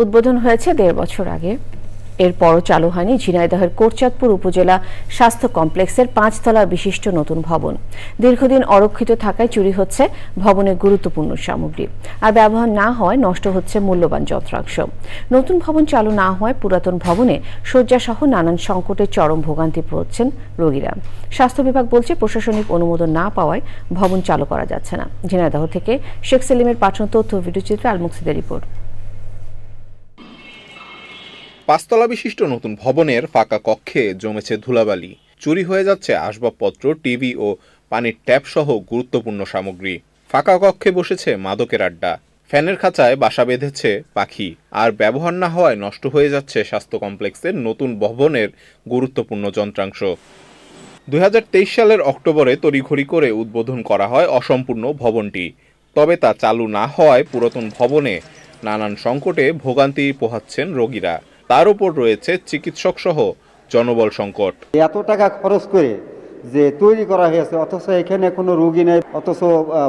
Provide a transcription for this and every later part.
উদ্বোধন হয়েছে দেড় বছর আগে। এরপরও চালু হয়নি ঝিনাইদহের কোরচাঁদপুর উপজেলা স্বাস্থ্য কমপ্লেক্সের পাঁচতলা বিশিষ্ট নতুন ভবন। দীর্ঘদিন অরক্ষিত থাকায় চুরি হচ্ছে ভবনের গুরুত্বপূর্ণ সামগ্রী। আর ব্যবহার না হয় নষ্ট হচ্ছে মূল্যবান যন্ত্রাংশ। নতুন ভবন চালু না হওয়ায় পুরাতন ভবনে শয্যাসহ নানান সংকটের চরম ভোগান্তি পড়ছেন রোগীরা। স্বাস্থ্য বিভাগ বলছে প্রশাসনিক অনুমোদন না পাওয়ায় ভবন চালু করা যাচ্ছে না। ঝিনাইদহ থেকে শেখ সেলিমের পাঠানো তথ্য ভিডিওচিত্রে আলমুকসিদের রিপোর্ট। পাঁচতলা বিশিষ্ট নতুন ভবনের ফাঁকা কক্ষে জমেছে ধুলাবালি। চুরি হয়ে যাচ্ছে আসবাবপত্র, টিভি ও পানির ট্যাপ সহ গুরুত্বপূর্ণ সামগ্রী। ফাঁকা কক্ষে বসেছে মাদকের আড্ডা। ফ্যানের খাঁচায় বাসা বেঁধেছে পাখি। আর ব্যবহার না হওয়ায় নষ্ট হয়ে যাচ্ছে স্বাস্থ্য কমপ্লেক্সের নতুন ভবনের গুরুত্বপূর্ণ যন্ত্রাংশ। দু হাজার তেইশ সালের অক্টোবরে তড়িঘড়ি করে উদ্বোধন করা হয় অসম্পূর্ণ ভবনটি। তবে তা চালু না হওয়ায় পুরাতন ভবনে নানান সংকটে ভোগান্তি পোহাচ্ছেন রোগীরা। তার উপর রয়েছে চিকিৎসক সহ জনবল সংকট। এত টাকা খরচ করে যে তৈরি করা হয়েছে অথচ এখানে কোনো রুগী নেই অথচ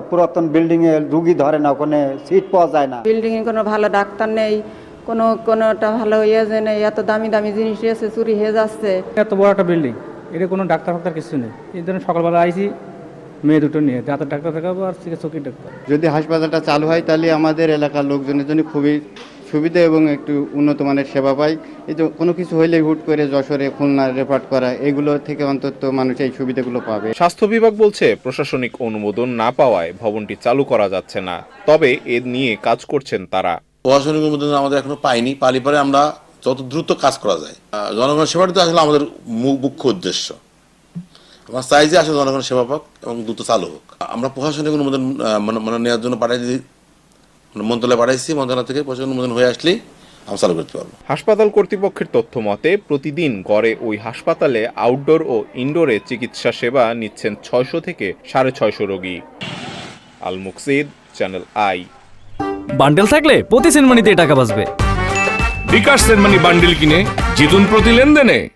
পুরাতন বিল্ডিংয়ে রুগী ধরে না ওখানে সিট পাওয়া যায় না। বিল্ডিংয়ে কোনো ভালো ডাক্তার নেই কোনো কোনোটা ভালো ইয়ে যে নেই এত দামি দামি জিনিস এসে চুরি হয়ে যাচ্ছে। এত বড় একটা বিল্ডিং এটা কোনো ডাক্তার ফাক্তার কিছু নেই। এই ধরনের সকালবেলা আইসি মেয়ে দুটো নিয়ে দাঁতের ডাক্তার দেখাবো আর চিকিৎসকের ডাক্তার। যদি হাসপাতালটা চালু হয় তাহলে আমাদের এলাকার লোকজনের জন্য খুবই সুবিধা এবং একটু উন্নত মানের সেবা পাই। এই যে কোনো কিছু হইলে হুট করে যশোরে খুলনা রেপার্ট করা এগুলো থেকে অন্তত মানুষ এই সুবিধাগুলো পাবে। স্বাস্থ্য বিভাগ বলছে প্রশাসনিক অনুমোদন না পাওয়ায় ভবনটি চালু করা যাচ্ছে না। তবে এ নিয়ে কাজ করছেন তারা। প্রশাসনিক অনুমোদন আমাদের এখনও পাইনি। পালি পরে আমরা যত দ্রুত কাজ করা যায়। আহ, জনগণের সেবাটা তো আসলে আমাদের মুখ্য উদ্দেশ্য। আমরা চাই যে আসলে জনগণের সেবা পাক এবং দ্রুত চালু হোক। আমরা প্রশাসনিক অনুমোদন মানে মানে নেওয়ার জন্য মানে মন্ত্রণালয়ে পাঠাইছি মন্ত্রণালয় থেকে প্রশাসনিক অনুমোদন হয়ে আসলেই আমরা চালু করতে পারব। হাসপাতাল কর্তৃপক্ষের তথ্য মতে প্রতিদিন গড়ে ওই হাসপাতালে আউটডোর ও ইনডোরে চিকিৎসা সেবা নিচ্ছেন ছয়শো থেকে সাড়ে ছয়শো রোগী। আল মুকসিদ চ্যানেল আই বান্ডেল থাকলে প্রতি সেনমানিতে টাকা বাঁচবে। বিকাশ সেনমানি বান্ডিল কিনে জিতুন প্রতি লেনদেনে।